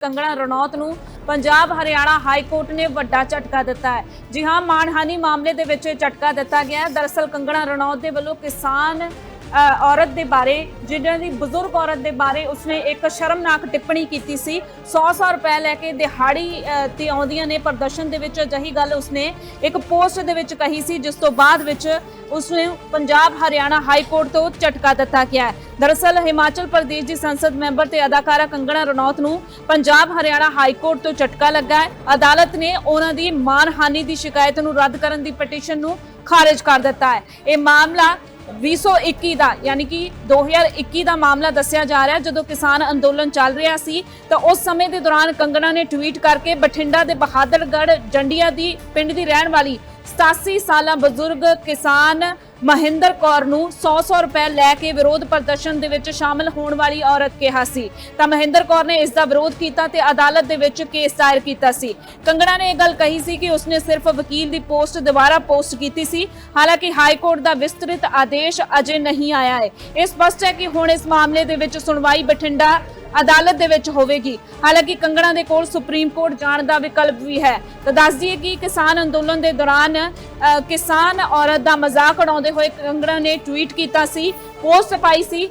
ਕੰਗਣਾ ਰਣੌਤ ਨੂੰ Punjab Haryana high court ਨੇ ਵੱਡਾ ਝਟਕਾ ਦਿੱਤਾ ਹੈ। ਜੀ ਹਾਂ, ਮਾਨਹਾਨੀ ਮਾਮਲੇ ਦੇ ਵਿੱਚ ਇਹ ਝਟਕਾ ਦਿੱਤਾ ਗਿਆ ਹੈ। ਦਰਅਸਲ ਕੰਗਣਾ ਰਣੌਤ ਦੇ ਵੱਲੋਂ ਕਿਸਾਨ ਔਰਤ ਦੇ ਬਾਰੇ ਜਿਹਨਾਂ ਦੀ ਬਜ਼ੁਰਗ ਔਰਤ ਦੇ ਬਾਰੇ ਉਸਨੇ ਇੱਕ ਸ਼ਰਮਨਾਕ ਟਿੱਪਣੀ ਕੀਤੀ ਸੀ। 100-100 ਰੁਪਏ ਲੈ ਕੇ ਦਿਹਾੜੀ ਤੇ ਆਉਂਦੀਆਂ ਨੇ, ਪ੍ਰਦਰਸ਼ਨ ਦੇ ਵਿੱਚ ਅਜਿਹੀ ਗੱਲ ਉਸਨੇ ਇੱਕ ਪੋਸਟ ਦੇ ਵਿੱਚ ਕਹੀ ਸੀ, ਜਿਸ ਤੋਂ ਬਾਅਦ ਵਿੱਚ ਉਸਨੇ ਪੰਜਾਬ ਹਰਿਆਣਾ ਹਾਈ ਕੋਰਟ ਤੋਂ ਝਟਕਾ ਦਿੱਤਾ ਗਿਆ ਹੈ। ਦਰਅਸਲ, ਹਿਮਾਚਲ ਪ੍ਰਦੇਸ਼ ਦੀ ਸੰਸਦ ਮੈਂਬਰ ਤੇ ਅਦਾਕਾਰਾ ਕੰਗਣਾ ਰਣੌਤ ਨੂੰ ਪੰਜਾਬ ਹਰਿਆਣਾ ਹਾਈ ਕੋਰਟ ਤੋਂ ਝਟਕਾ ਲੱਗਾ ਹੈ। ਅਦਾਲਤ ਨੇ ਉਹਨਾਂ ਦੀ ਮਾਨਹਾਨੀ ਦੀ ਸ਼ਿਕਾਇਤ ਨੂੰ ਰੱਦ ਕਰਨ ਦੀ ਪਟੀਸ਼ਨ ਨੂੰ ਖਾਰਜ ਕਰ ਦਿੱਤਾ ਹੈ। ਇਹ ਮਾਮਲਾ 2021 ਦਾ, ਯਾਨੀ ਕਿ 2021 ਦਾ ਮਾਮਲਾ ਦੱਸਿਆ ਜਾ ਰਿਹਾ ਜਦੋਂ ਕਿਸਾਨ ਅੰਦੋਲਨ ਚੱਲ ਰਿਹਾ ਸੀ, ਤਾਂ ਉਸ ਸਮੇਂ ਦੇ ਦੌਰਾਨ ਕੰਗਣਾ ਨੇ ਟਵੀਟ ਕਰਕੇ ਬਠਿੰਡਾ ਦੇ ਬਹਾਦਰਗੜ੍ਹ ਜੰਡੀਆਂ ਦੀ ਪਿੰਡ ਦੀ ਰਹਿਣ ਵਾਲੀ 87 ਸਾਲਾਂ ਬਜ਼ੁਰਗ ਕਿਸਾਨ ਮਹਿੰਦਰ ਕੌਰ ਨੂੰ 100-100 ਰੁਪਏ ਲੈ ਕੇ ਵਿਰੋਧ ਪ੍ਰਦਰਸ਼ਨ ਦੇ ਵਿੱਚ ਸ਼ਾਮਲ ਹੋਣ ਵਾਲੀ ਔਰਤ ਕਿਹਾ ਸੀ। ਤਾਂ ਮਹਿੰਦਰ ਕੌਰ ਨੇ ਇਸ ਦਾ ਵਿਰੋਧ ਕੀਤਾ ਤੇ ਅਦਾਲਤ ਦੇ ਵਿੱਚ ਕੇਸ ਦਾਇਰ ਕੀਤਾ ਸੀ। ਕੰਗਣਾ ਨੇ ਇਹ ਗੱਲ ਕਹੀ ਸੀ ਕਿ ਉਸਨੇ ਸਿਰਫ ਵਕੀਲ ਦੀ ਪੋਸਟ ਦੁਬਾਰਾ ਪੋਸਟ ਕੀਤੀ ਸੀ। ਹਾਲਾਂਕਿ ਹਾਈ ਕੋਰਟ ਦਾ ਵਿਸਤ੍ਰਿਤ ਆਦੇਸ਼ ਅਜੇ ਨਹੀਂ ਆਇਆ ਹੈ। ਇਹ ਸਪਸ਼ਟ ਹੈ ਕਿ ਹੁਣ ਇਸ ਮਾਮਲੇ ਦੇ ਵਿੱਚ ਸੁਣਵਾਈ ਬਠਿੰਡਾ ਅਦਾਲਤ ਦੇ ਵਿੱਚ ਹੋਵੇਗੀ। ਹਾਲਾਂਕਿ ਕੰਗਣਾ ਦੇ ਕੋਲ ਸੁਪਰੀਮ ਕੋਰਟ ਜਾਣ ਦਾ ਵਿਕਲਪ ਵੀ ਹੈ। ਤਾਂ ਦੱਸ ਦਈਏ ਕਿ ਕਿਸਾਨ ਅੰਦੋਲਨ ਦੇ ਦੌਰਾਨ ਅ, ਕਿਸਾਨ ਔਰਤ ਦਾ ਮਜ਼ਾਕ ਉਡਾਉਂਦੇ ਹੋਏ ਕੰਗਣਾ ਨੇ ਟਵੀਟ ਕੀਤਾ ਸੀ ਪੋਸਟ ਪਾਈ ਸੀ।